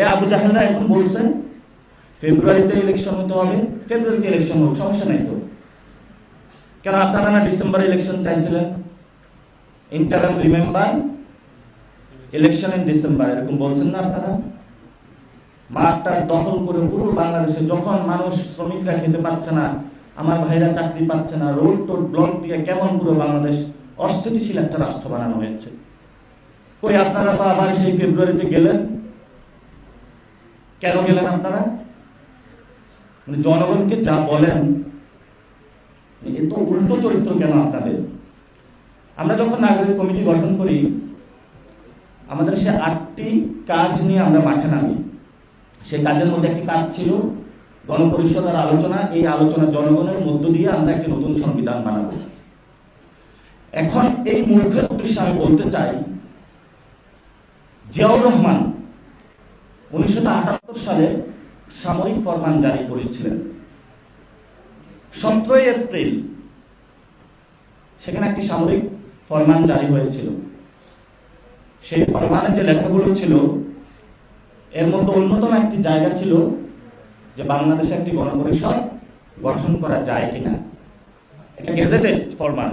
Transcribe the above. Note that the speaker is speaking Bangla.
এ আবু জাহেলরা এখন বলছে ফেব্রুয়ারিতে ইলেকশন হতে হবে। ফেব্রুয়ারিতে ইলেকশন হোক, সমস্যা নাই তো। কেন আপনারা না ডিসেম্বরে ইলেকশন চাইছিলেন? ইন্টারাম রিমেম্বার ইলেকশন ইন ডিসেম্বর এরকম বলছেন না আপনারা? মাঠটা দখল করে পুরো বাংলাদেশে যখন মানুষ শ্রমিকরা খেতে পাচ্ছে না, আমার ভাইরা চাকরি পাচ্ছে না, রোড টোড ব্লক দিয়ে কেমন পুরো বাংলাদেশ অস্থিতিশীল একটা রাষ্ট্র বানানো হয়েছে। কই আপনারা তো আবার সেই ফেব্রুয়ারিতে গেলেন? কেন গেলেন আপনারা? মানে জনগণকে যা বলেন এত উল্টো চরিত্র কেন আপনাদের? আমরা যখন নাগরিক কমিটি গঠন করি, আমাদের সে আটটি কাজ নিয়ে আমরা মাঠে নামি। সেই কাজের মধ্যে একটি কাজ ছিল গণপরিষদের আলোচনা। এই আলোচনা জনগণের মধ্য দিয়ে আমরা একটি নতুন সংবিধান বানাবো। এখন এই মূর্খের উদ্দেশ্যে আমি বলতে চাই, জিয়াউর রহমান উনিশশো আটাত্তর সালে সামরিক ফরমান জারি করেছিলেন। সতেরোই এপ্রিল সেখানে একটি সামরিক ফরমান জারি হয়েছিল। সেই ফরমানে যে লেখাগুলো ছিল, এর মধ্যে অন্যতম একটি জায়গা ছিল যে বাংলাদেশে একটি গণপরিষদ গঠন করা যায় কিনা। এটা গেজেটেড ফরমান।